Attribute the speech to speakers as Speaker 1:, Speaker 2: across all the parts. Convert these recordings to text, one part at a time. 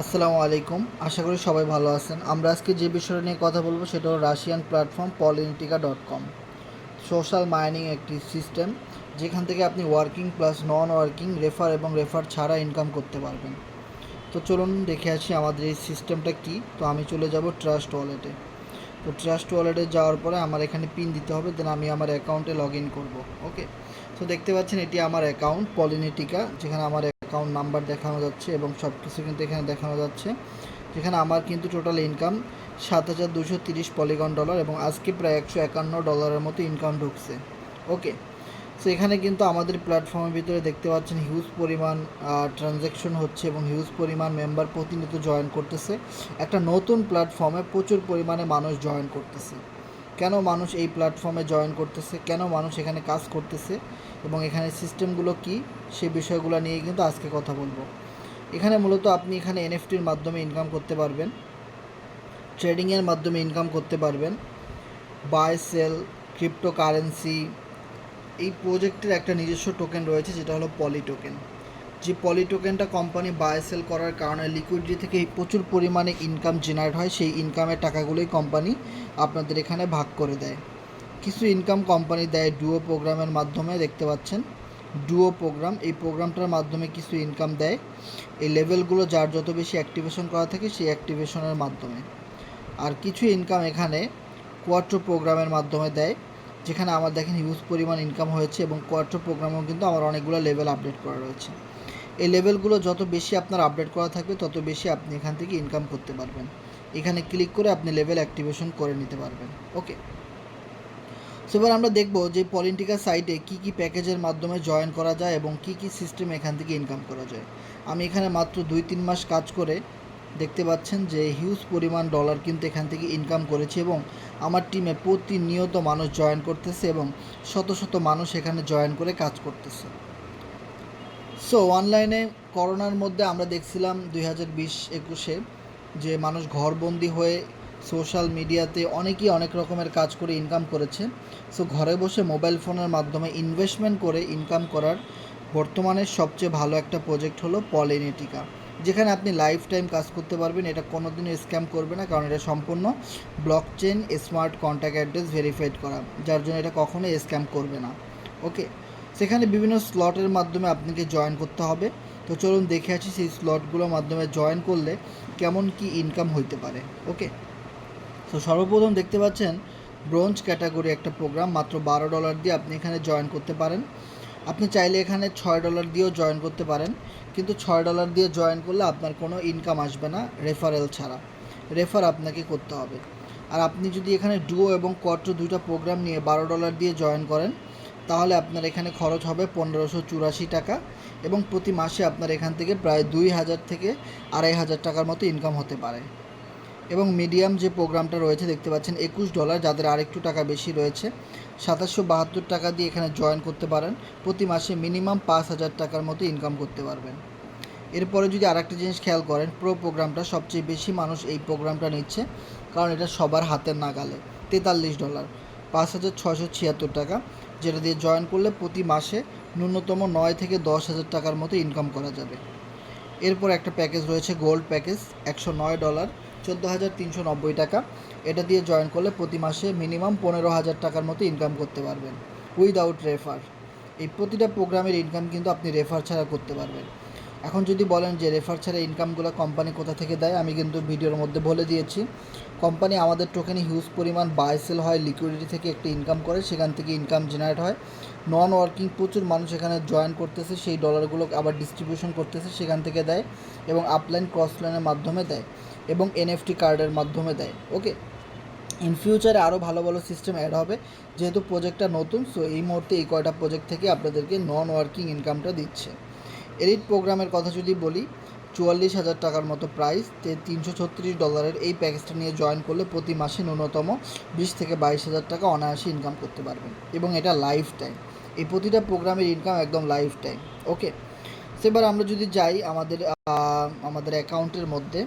Speaker 1: আসসালামু আলাইকুম। আশা করি সবাই ভালো আছেন। আমরা আজকে যে বিষয়টা নিয়ে কথা বলব সেটা হলো রাশিয়ান প্ল্যাটফর্ম পলিনিটিকা ডট কম। সোশ্যাল মাইনিং একটি সিস্টেম যেখান থেকে আপনি working plus non working refer এবং রেফার ছাড়া ইনকাম করতে পারবেন। তো চলুন দেখে আসি আমাদের এই সিস্টেমটা কী। তো আমি চলে যাব ট্রাস্ট ওয়ালেটে। তো ট্রাস্ট ওয়ালেটে যাওয়ার পরে আমার এখানে পিন দিতে হবে, দেন আমি আমার অ্যাকাউন্টে লগ ইন করব, ওকে? তো দেখতে পাচ্ছেন এটি আমার অ্যাকাউন্ট পলিনেটিকা, যেখানে আমার অ্যাকাউন্ট নাম্বার দেখানো যাচ্ছে এবং সব কিছু কিন্তু এখানে দেখানো যাচ্ছে, যেখানে আমার কিন্তু টোটাল ইনকাম সাত হাজার দুশো তিরিশ পলিগন ডলার এবং আজকে প্রায় একশো একান্ন ডলারের মতো ইনকাম ঢুকছে। ওকে সো এখানে কিন্তু আমাদের প্ল্যাটফর্মের ভিতরে দেখতে পাচ্ছেন হিউজ পরিমাণ ট্রানজ্যাকশন হচ্ছে এবং হিউজ পরিমাণ মেম্বার প্রতিনিয়ত জয়েন করতেছে। একটা নতুন প্ল্যাটফর্মে প্রচুর পরিমাণে মানুষ জয়েন করতেছে। কেন মানুষ এই প্ল্যাটফর্মে জয়েন করতেছে? কেন মানুষ এখানে কাজ করতেছে? এবং এখানে সিস্টেমগুলো কি, সেই বিষয়গুলো নিয়ে কিন্তু আজকে কথা বলব। এখানে মূলত আপনি এখানে এনএফটির মাধ্যমে ইনকাম করতে পারবেন ট্রেডিংয়ের মাধ্যমে ইনকাম করতে পারবেন বাই সেল ক্রিপ্টো কারেন্সি এই প্রজেক্টের একটা নিজস্ব টোকেন রয়েছে যেটা হলো পলি টোকেন যে পলি টোকেনটা কোম্পানি বাই সেল করার কারণে লিকুইডিটি থেকে প্রচুর পরিমাণে ইনকাম জেনারেট হয়, সেই ইনকামের টাকাগুলোই কোম্পানি আপনাদের এখানে ভাগ করে দেয়। কিছু ইনকাম কোম্পানি দেয় ডুও প্রোগ্রামের মাধ্যমে, দেখতে পাচ্ছেন। ডুও প্রোগ্রাম এই প্রোগ্রামটার মাধ্যমে কিছু ইনকাম দেয়। এই লেভেলগুলো যার যত বেশি অ্যাক্টিভেশন করা থাকে, সেই অ্যাক্টিভেশনের মাধ্যমে। আর কিছু ইনকাম এখানে কোয়াট্রো প্রোগ্রামের মাধ্যমে দেয়, যেখানে আমার দেখেন হিউজ পরিমাণ ইনকাম হয়েছে এবং কোয়াট্রো প্রোগ্রামেও কিন্তু আমার অনেকগুলো লেভেল আপডেট করা রয়েছে। এই লেভেলগুলো যত বেশি আপনার আপডেট করা থাকবে, তত বেশি আপনি এখান থেকে ইনকাম করতে পারবেন। এখানে ক্লিক করে আপনি লেভেল অ্যাক্টিভেশন করে নিতে পারবেন। ওকে সো এবার আমরা দেখব যে পলিটিকা সাইটে কি কি প্যাকেজের মাধ্যমে জয়েন করা যায় এবং কি কি সিস্টেম এখান থেকে ইনকাম করা যায়। আমি এখানে মাত্র দুই তিন মাস কাজ করে দেখতে পাচ্ছেন যে হিউজ পরিমাণ ডলার কিন্তু এখান থেকে ইনকাম করেছি এবং আমার টিমে প্রতিনিয়ত মানুষ জয়েন করতেছে এবং শত শত মানুষ এখানে জয়েন করে কাজ করতেছে। সো অনলাইনে করোনার মধ্যে আমরা দেখছিলাম দুই হাজার বিশ একুশে যে মানুষ ঘরবন্দি হয়ে সোশ্যাল মিডিয়াতে অনেকেই অনেক রকমের কাজ করে ইনকাম করেছে। সো ঘরে বসে মোবাইল ফোনের মাধ্যমে ইনভেস্টমেন্ট করে ইনকাম করার বর্তমানে সবচেয়ে ভালো একটা প্রজেক্ট হলো পলিনেটিকা যেখানে আপনি লাইফ টাইম কাজ করতে পারবেন, এটা কোনো দিনও স্ক্যাম করবে না, কারণ এটা সম্পূর্ণ blockchain smart contract address verified করা, যার জন্য এটা কখনোই স্ক্যাম করবে না। ওকে সেখানে বিভিন্ন স্লটের মাধ্যমে আপনাকে জয়েন করতে হবে। তো চলুন দেখে আসি সেই স্লটগুলোর মাধ্যমে জয়েন করলে কেমন কি ইনকাম হইতে পারে। ওকে তো সর্বপ্রথম দেখতে পাচ্ছেন, ব্রোঞ্জ ক্যাটাগরি একটা প্রোগ্রাম, মাত্র বারো ডলার দিয়ে আপনি এখানে জয়েন করতে পারেন। আপনি চাইলে এখানে ছয় ডলার দিয়েও জয়েন করতে পারেন, কিন্তু ছয় ডলার দিয়ে জয়েন করলে আপনার কোনো ইনকাম আসবে না রেফারেল ছাড়া। রেফার আপনাকে করতে হবে। আর আপনি যদি এখানে ডুও এবং কোয়াট্রো দুইটা প্রোগ্রাম নিয়ে বারো ডলার দিয়ে জয়েন করেন, তাহলে আপনার এখানে খরচ হবে পনেরোশো চুরাশি টাকা এবং প্রতি মাসে আপনার এখান থেকে প্রায় দুই হাজার থেকে আড়াই হাজার টাকার মতো ইনকাম হতে পারে। এবং মিডিয়াম যে প্রোগ্রামটা রয়েছে, দেখতে পাচ্ছেন একুশ ডলার, যাদের আরেকটু টাকা বেশি রয়েছে। সাতাশশো বাহাত্তর টাকা দিয়ে এখানে জয়েন করতে পারেন। প্রতি মাসে মিনিমাম পাঁচ হাজার টাকার মতো ইনকাম করতে পারবেন। এরপরে যদি আরেকটা জিনিস খেয়াল করেন প্রো প্রোগ্রামটা সবচেয়ে বেশি মানুষ এই প্রোগ্রামটা নিচ্ছে, কারণ এটা সবার হাতের নাগালে। তেতাল্লিশ ডলার, পাঁচ হাজার ছশো ছিয়াত্তর টাকা, যেটা দিয়ে জয়েন করলে প্রতি মাসে ন্যূনতম নয় থেকে দশ হাজার টাকার মতো ইনকাম করা যাবে। এরপর একটা প্যাকেজ রয়েছে গোল্ড প্যাকেজ একশো নয় ডলার। চোদ্দ হাজার তিনশো নব্বই টাকা। এটা দিয়ে জয়েন করলে প্রতি মাসে মিনিমাম পনেরো হাজার টাকার মতো ইনকাম করতে পারবেন উইদাউট রেফার এই প্রতিটা প্রোগ্রামের ইনকাম কিন্তু আপনি রেফার ছাড়া করতে পারবেন। এখন যদি বলেন যে রেফার ছাড়া ইনকামগুলো কোম্পানি কোথা থেকে দেয়, আমি কিন্তু ভিডিওর মধ্যে বলে দিয়েছি। কোম্পানি আমাদের টোকেনে হিউজ পরিমাণ বাই সেল হয় লিকুইডিটি থেকে একটি ইনকাম করে, সেখান থেকে ইনকাম জেনারেট হয়। নন ওয়ার্কিং প্রচুর মানুষ এখানে জয়েন করতেছে, সেই ডলারগুলো আবার ডিস্ট্রিবিউশন করতেছে, সেখান থেকে দেয় এবং আপলাইন ক্রসলাইনের মাধ্যমে দেয় এবং এনএফটি কার্ডের মাধ্যমে দেয় ওকে ইন ফিউচারে আরও ভালো ভালো সিস্টেম অ্যাড হবে। যেহেতু প্রজেক্টটা নতুন সো এই মুহূর্তে এই কয়টা প্রজেক্ট থেকে আপনাদেরকে নন ওয়ার্কিং ইনকামটা দিচ্ছে। এলিট প্রোগ্রামের কথা যদি বলি, চুয়াল্লিশ হাজার টাকার মতো প্রাইস তে তিনশো ছত্রিশ ডলারের এই প্যাকেজটা নিয়ে জয়েন করলে প্রতি মাসে ন্যূনতম বিশ থেকে বাইশ হাজার টাকা অনায়াসে ইনকাম করতে পারবেন। এবং এটা লাইফ টাইম এই প্রতিটা প্রোগ্রামের ইনকাম একদম লাইফ টাইম ওকে সেবার আমরা যদি যাই আমাদের আমাদের অ্যাকাউন্টের মধ্যে,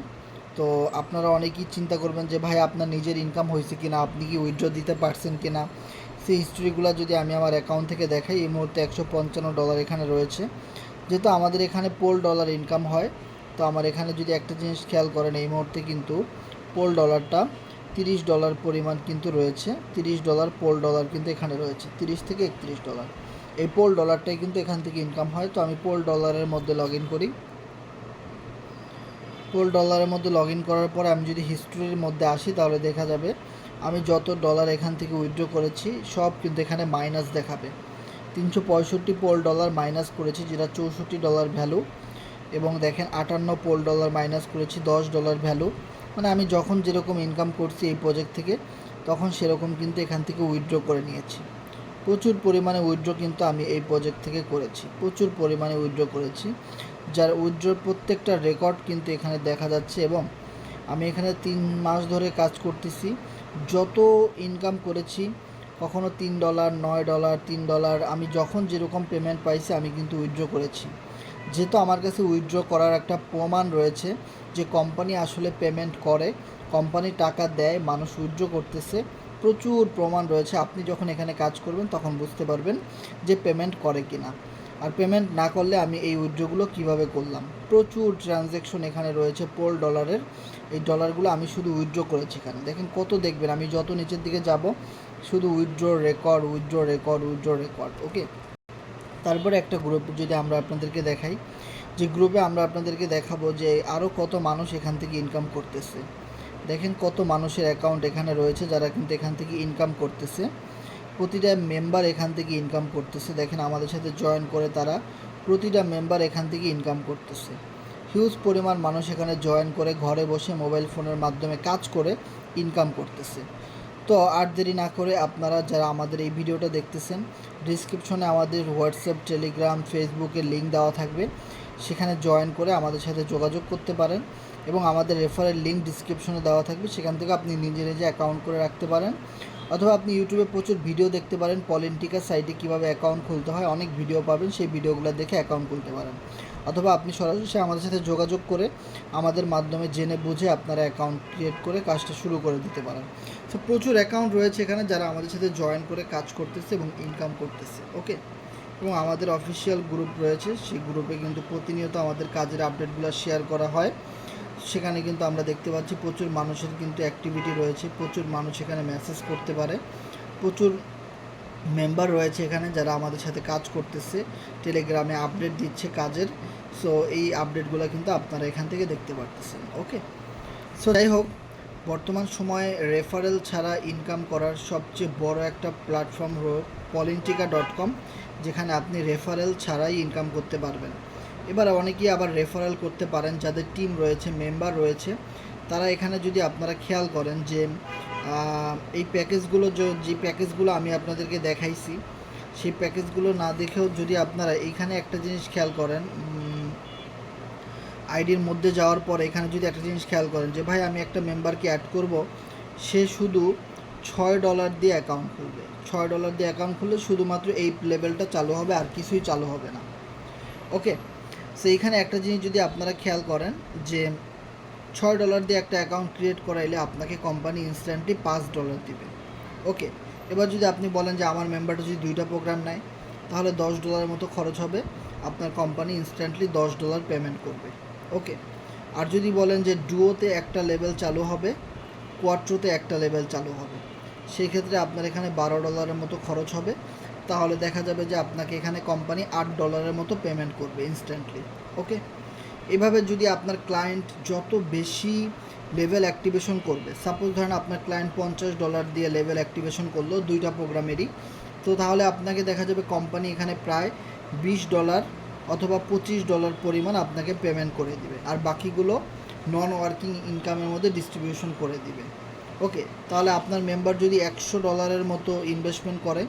Speaker 1: তো আপনারা অনেকেই চিন্তা করবেন যে, ভাই, আপনার নিজের ইনকাম হয়েছে কিনা? আপনি কি উইথড্র দিতে পারছেন কিনা? সেই হিস্ট্রিগুলো যদি আমি আমার অ্যাকাউন্ট থেকে দেখাই, এই মুহূর্তে একশো পঞ্চান্ন ডলার এখানে রয়েছে। যেহেতু আমাদের এখানে পোল ডলার ইনকাম হয়, তো আমার এখানে যদি একটা জিনিস খেয়াল করেন এই মুহূর্তে কিন্তু পোল ডলারটা তিরিশ ডলার পরিমাণ কিন্তু রয়েছে, তিরিশ ডলার পোল ডলার কিন্তু এখানে রয়েছে, তিরিশ থেকে একত্রিশ ডলার। এই পোল ডলারটাই কিন্তু এখান থেকে ইনকাম হয়, তো আমি পোল ডলারের মধ্যে লগ ইন করি। পোল ডলারের মধ্যে লগ ইন করার পরে আমি যদি হিস্ট্রির মধ্যে আসি, তাহলে দেখা যাবে আমি যত ডলার এখান থেকে উইথড্র করেছি, সব কিন্তু এখানে মাইনাস দেখাবে। তিনশো পঁয়ষট্টি পোল ডলার মাইনাস করেছি, যেটা চৌষট্টি ডলার ভ্যালু এবং দেখেন আটান্ন পোল ডলার মাইনাস করেছি, দশ ডলার ভ্যালু মানে আমি যখন যেরকম ইনকাম করছি এই প্রজেক্ট থেকে, তখন সেরকম কিন্তু এখান থেকে উইথড্র করে নিয়েছি। প্রচুর পরিমাণে উইথড্র কিন্তু আমি এই প্রজেক্ট থেকে করেছি, প্রচুর পরিমাণে উইথড্র করেছি। যার উইথড্রর প্রত্যেকটা রেকর্ড কিন্তু এখানে দেখা যাচ্ছে, এবং আমি এখানে তিন মাস ধরে কাজ করতেছি। যত ইনকাম করেছি কখনো তিন ডলার নয় ডলার তিন ডলার আমি যখন যেরকম পেমেন্ট পাইছি, আমি কিন্তু উইথড্র করেছি। যেহেতু আমার কাছে উইথড্র করার একটা প্রমাণ রয়েছে যে কোম্পানি আসলে পেমেন্ট করে কোম্পানি টাকা দেয়, মানুষ উইথড্র করতেছে, প্রচুর প্রমাণ রয়েছে। আপনি যখন এখানে কাজ করবেন, তখন বুঝতে পারবেন যে পেমেন্ট করে কিনা। আর পেমেন্ট না করলে আমি এই উইথড্রগুলো কীভাবে করলাম? প্রচুর ট্রানজ্যাকশন এখানে রয়েছে পোল ডলারের এই ডলারগুলো আমি শুধু উইথড্র করেছি এখানে। দেখেন কত দেখবেন, আমি যত নিচের দিকে যাব, শুধু withdraw record withdraw record withdraw record okay তারপরে একটা গ্রুপ যদি আমরা আপনাদেরকে দেখাই, যে গ্রুপে আমরা আপনাদেরকে দেখাবো যে আরও কত মানুষ এখান থেকে ইনকাম করতেছে। দেখেন কত মানুষের অ্যাকাউন্ট এখানে রয়েছে যারা কিন্তু এখান থেকে ইনকাম করতেছে। প্রতিটা মেম্বার এখান থেকে ইনকাম করতেছে। দেখেন আমাদের সাথে জয়েন করে তারা প্রতিটা মেম্বার এখান থেকে ইনকাম করতেছে। হিউজ পরিমাণ মানুষ এখানে জয়েন করে, ঘরে বসে মোবাইল ফোনের মাধ্যমে কাজ করে ইনকাম করতেছে। তো আর দেরি না করে আপনারা যারা আমাদের এই ভিডিওটা দেখতেছেন ডিসক্রিপশনে আমাদের হোয়াটসঅ্যাপ টেলিগ্রাম ফেসবুকের লিঙ্ক দেওয়া থাকবে। সেখানে জয়েন করে আমাদের সাথে যোগাযোগ করতে পারেন এবং আমাদের রেফারের লিঙ্ক ডিসক্রিপশনে দেওয়া থাকবে। সেখান থেকে আপনি নিজে নিজে অ্যাকাউন্ট করে রাখতে পারেন। অথবা আপনি ইউটিউবে প্রচুর ভিডিও দেখতে পারেন পলিন্টিকার সাইটে কীভাবে অ্যাকাউন্ট খুলতে হয়, অনেক ভিডিও পাবেন, সেই ভিডিওগুলো দেখে অ্যাকাউন্ট খুলতে পারেন। অথবা আপনি সরাসরি আমাদের সাথে যোগাযোগ করে আমাদের মাধ্যমে জেনে বুঝে আপনারা অ্যাকাউন্ট ক্রিয়েট করে কাজটা শুরু করে দিতে পারেন। তো প্রচুর অ্যাকাউন্ট রয়েছে এখানে যারা আমাদের সাথে জয়েন করে কাজ করতেছে এবং ইনকাম করতেছে ওকে এবং আমাদের অফিসিয়াল গ্রুপ রয়েছে, সেই গ্রুপে কিন্তু প্রতিনিয়ত আমাদের কাজের আপডেটগুলো শেয়ার করা হয়। সেখানে কিন্তু আমরা দেখতে পাচ্ছি প্রচুর মানুষের কিন্তু অ্যাক্টিভিটি রয়েছে, প্রচুর মানুষ এখানে মেসেজ করতে পারে, প্রচুর মেম্বার রয়েছে এখানে যারা আমাদের সাথে কাজ করতেছে টেলিগ্রামে আপডেট দিচ্ছে কাজের সো এই আপডেটগুলো কিন্তু আপনারা এখান থেকে দেখতে পারতেছেন ওকে সো যাই হোক, বর্তমান সময়ে রেফারেল ছাড়া ইনকাম করার সবচেয়ে বড় একটা প্ল্যাটফর্ম হলো পলিন্টিকা ডট কম যেখানে আপনি রেফারেল ছাড়াই ইনকাম করতে পারবেন। এবার অনেকেই আবার রেফারেল করতে পারেন, যাদের টিম রয়েছে মেম্বার রয়েছে। তারা এখানে যদি আপনারা খেয়াল করেন যে এই প্যাকেজগুলো যে প্যাকেজগুলো আমি আপনাদেরকে দেখাইছি, সেই প্যাকেজগুলো না দেখেও যদি আপনারা এইখানে একটা জিনিস খেয়াল করেন আইডির মধ্যে যাওয়ার পর এখানে যদি একটা জিনিস খেয়াল করেন যে, ভাই, আমি একটা মেম্বারকে অ্যাড করব সে শুধু ছয় ডলার দিয়ে অ্যাকাউন্ট খুলবে। ছয় ডলার দিয়ে অ্যাকাউন্ট খুললে শুধুমাত্র এই লেভেলটা চালু হবে আর কিছুই চালু হবে না। ওকে সো এইখানে একটা জিনিস যদি আপনারা খেয়াল করেন যে ছয় ডলার দিয়ে একটা অ্যাকাউন্ট ক্রিয়েট করাইলে আপনাকে কোম্পানি ইনস্ট্যান্টলি পাঁচ ডলার দিবে। ওকে এবার যদি আপনি বলেন যে আমার মেম্বারটা যদি দুইটা প্রোগ্রাম নেয়, তাহলে দশ ডলারের মতো খরচ হবে, আপনার কোম্পানি ইনস্ট্যান্টলি দশ ডলার পেমেন্ট করবে। ওকে আর যদি বলেন যে ডুয়োতে একটা লেভেল চালু হবে কোয়াট্রোতে একটা লেভেল চালু হবে সেই ক্ষেত্রে আপনার এখানে বারো ডলারের মতো খরচ হবে। তাহলে দেখা যাবে যে আপনাকে এখানে কোম্পানি আট ডলারের মতো পেমেন্ট করবে ইনস্ট্যান্টলি ওকে এভাবে যদি আপনার ক্লায়েন্ট যত বেশি লেভেল অ্যাক্টিভেশন করবে সাপোজ ধরেন আপনার ক্লায়েন্ট পঞ্চাশ ডলার দিয়ে লেভেল অ্যাক্টিভেশন করল দুইটা প্রোগ্রামেরই তো তাহলে আপনাকে দেখা যাবে কোম্পানি এখানে প্রায় বিশ ডলার অথবা পঁচিশ ডলার পরিমাণ আপনাকে পেমেন্ট করে দিবে, আর বাকিগুলো নন ওয়ার্কিং ইনকামের মধ্যে ডিস্ট্রিবিউশন করে দিবে ওকে তাহলে আপনার মেম্বার যদি একশো ডলারের মতো ইনভেস্টমেন্ট করে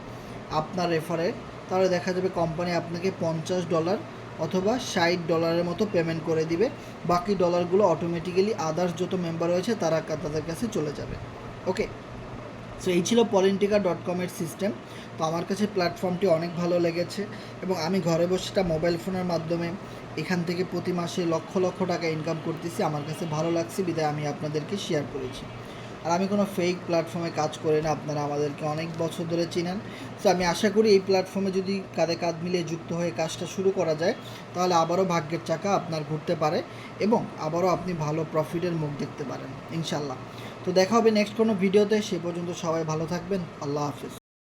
Speaker 1: আপনার রেফারে তাহলে দেখা যাবে কোম্পানি আপনাকে পঞ্চাশ ডলার অথবা ষাট ডলারের মতো পেমেন্ট করে দিবে। বাকি ডলারগুলো অটোমেটিক্যালি আদার্স যত মেম্বার রয়েছে, তারা তাদের কাছে চলে যাবে। ওকে সো এই ছিল পলিন্টিকা ডট কমের সিস্টেম তো আমার কাছে প্ল্যাটফর্মটি অনেক ভালো লেগেছে এবং আমি ঘরে বসে এটা মোবাইল ফোনের মাধ্যমে এখান থেকে প্রতি মাসে লক্ষ লক্ষ টাকা ইনকাম করতেছি। আমার কাছে ভালো লাগছে। বিদায় আমি আপনাদেরকে শেয়ার করেছি। আর আমি কোনো ফেক প্ল্যাটফর্মে কাজ করি না, আপনারা আমাদেরকে অনেক বছর ধরে চিনেন। তো আমি আশা করি এই প্ল্যাটফর্মে যদি কাঁধে কাঁধ মিলিয়ে যুক্ত হয়ে কাজটা শুরু করা যায়, তাহলে আবারও ভাগ্যের চাকা আপনার ঘুরতে পারে এবং আবারও আপনি ভালো প্রফিটের মুখ দেখতে পারেন ইনশাল্লাহ তো দেখা হবে নেক্সট কোনো ভিডিওতে সে পর্যন্ত সবাই ভালো থাকবেন, আল্লাহ হাফিজ।